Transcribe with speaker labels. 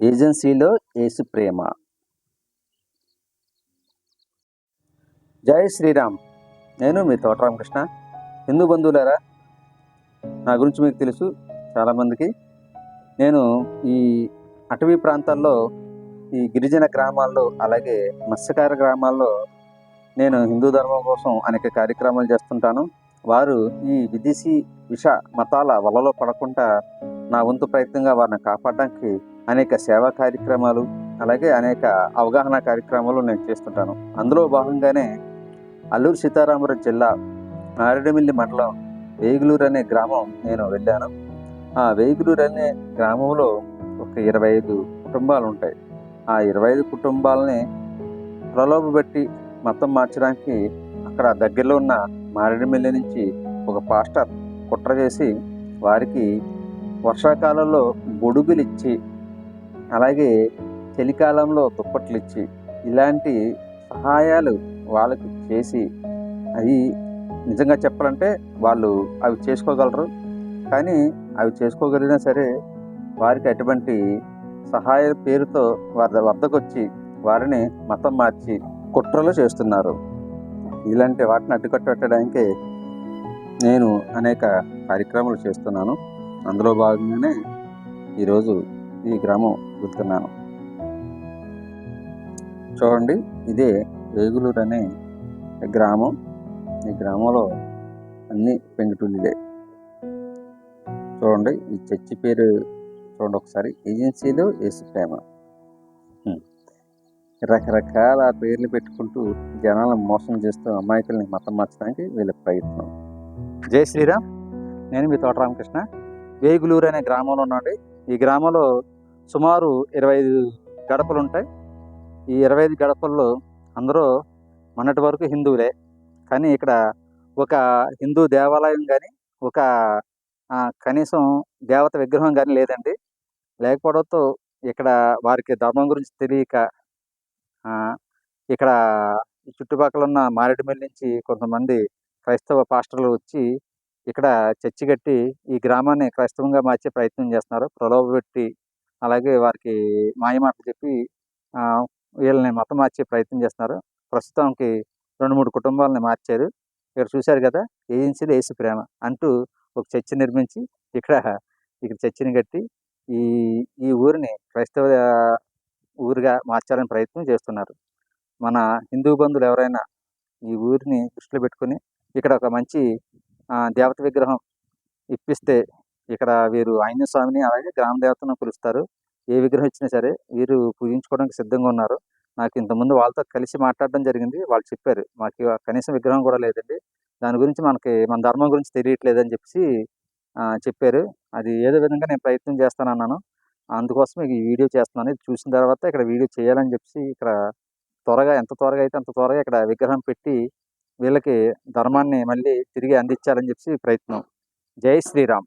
Speaker 1: ఏజెన్సీలో యేసు ప్రేమ. జై శ్రీరామ్. నేను మీ తోటరామకృష్ణ హిందూ బంధువులారా నా గురించి మీకు తెలుసు చాలామందికి. నేను ఈ అటవీ ప్రాంతాల్లో ఈ గిరిజన గ్రామాల్లో అలాగే మత్స్యకార గ్రామాల్లో నేను హిందూ ధర్మం కోసం అనేక కార్యక్రమాలు చేస్తుంటాను. వారు ఈ విదేశీ విష మతాల వలలో పడకుండా నా వంతు ప్రయత్నంగా వారిని కాపాడడానికి అనేక సేవా కార్యక్రమాలు అలాగే అనేక అవగాహన కార్యక్రమాలు నేను చేస్తుంటాను. అందులో భాగంగానే అల్లూరు సీతారామరాజు జిల్లా నారాయణమిల్లి మండలం వేగులూరు అనే గ్రామం నేను వెళ్ళాను. ఆ వేగులూరు అనే గ్రామంలో ఒక ఇరవై ఐదు కుటుంబాలు ఉంటాయి. ఆ ఇరవై ఐదు కుటుంబాలని ప్రలోభపెట్టి మతం మార్చడానికి అక్కడ దగ్గరలో ఉన్న మారేడుమిల్లి నుంచి ఒక పాస్టర్ కుట్ర చేసి వారికి వర్షాకాలంలో గొడుగులు ఇచ్చి అలాగే చలికాలంలో దుప్పట్లు ఇచ్చి ఇలాంటి సహాయాలు వాళ్ళకి చేసి అవి నిజంగా చెప్పాలంటే వాళ్ళు అవి చేసుకోగలరు. కానీ అవి చేసుకోగలిగినా సరే వారికి అటువంటి సహాయ పేరుతో వారి వద్దకొచ్చి వారిని మతం మార్చి కుట్రలు చేస్తున్నారు. ఇలాంటి వాటిని అడ్డుకట్టడానికి నేను అనేక కార్యక్రమాలు చేస్తున్నాను. అందులో భాగంగానే ఈరోజు ఈ గ్రామం చెబుతున్నాను చూడండి ఇదే వేగులూరు అనే గ్రామం. ఈ గ్రామంలో అన్ని పెంకుటిల్లులే. చూడండి ఈ చర్చి పేరు చూడండి ఒకసారి. ఏజెన్సీలో ఏసు ప్రేమ. రకరకాల పేర్లు పెట్టుకుంటూ జనాలను మోసం చేస్తూ అమాయకుల్ని మతం మార్చడానికి వీళ్ళ ప్రయత్నం. జై శ్రీరామ్. నేను మీ తోట రామకృష్ణ. వేగులూరు అనే గ్రామంలో ఉన్నాండి ఈ గ్రామంలో సుమారు ఇరవై ఐదు గడపలు ఉంటాయి ఈ ఇరవై ఐదు గడపల్లో అందరూ మొన్నటి వరకు హిందువులే. కానీ ఇక్కడ ఒక హిందూ దేవాలయం కానీ ఒక కనీసం దేవత విగ్రహం కానీ లేదండి. లేకపోవడంతో ఇక్కడ వారికి ధర్మం గురించి తెలియక ఇక్కడ చుట్టుపక్కల ఉన్న మారేడుమిల్లి నుంచి కొంతమంది క్రైస్తవ పాస్టర్లు వచ్చి ఇక్కడ చర్చి కట్టి ఈ గ్రామాన్ని క్రైస్తవంగా మార్చే ప్రయత్నం చేస్తున్నారు. ప్రలోభ పెట్టి అలాగే వారికి మాయమాటలు చెప్పి వీళ్ళని మతం మార్చే ప్రయత్నం చేస్తున్నారు. ప్రస్తుతానికి రెండు మూడు కుటుంబాలని మార్చారు. ఇక్కడ చూశారు కదా ఏజెన్సీలు ఏసు ప్రేమ అంటూ ఒక చర్చి నిర్మించి ఇక్కడ ఇక్కడ చర్చిని కట్టి ఈ ఈ ఊరిని క్రైస్తవ ఊరిగా మార్చాలని ప్రయత్నం చేస్తున్నారు. మన హిందూ బంధువులు ఎవరైనా ఈ ఊరిని దృష్టిలో పెట్టుకొని ఇక్కడ ఒక మంచి దేవత విగ్రహం ఇప్పిస్తే ఇక్కడ వీరు ఆంజనేయ స్వామిని అలాగే గ్రామ దేవతను పిలుస్తారు. ఏ విగ్రహం ఇచ్చినా సరే వీరు పూజించుకోవడానికి సిద్ధంగా ఉన్నారు. నాకు ఇంతకుముందు వాళ్ళతో కలిసి మాట్లాడడం జరిగింది. వాళ్ళు చెప్పారు మాకు కనీసం విగ్రహం కూడా లేదండి. దాని గురించి మనకి మన ధర్మం గురించి తెలియట్లేదని చెప్పేసి చెప్పారు. అది ఏదో విధంగా నేను ప్రయత్నం చేస్తాను అన్నాను అందుకోసం ఈ వీడియో చేస్తున్నాను. ఇది చూసిన తర్వాత ఇక్కడ వీడియో చేయాలని చెప్పేసి ఇక్కడ త్వరగా ఎంత త్వరగా అయితే అంత త్వరగా ఇక్కడ విగ్రహం పెట్టి వీళ్ళకి ధర్మాన్ని మళ్ళీ తిరిగి అందించాలని చెప్పి ప్రయత్నం. జై శ్రీరామ్.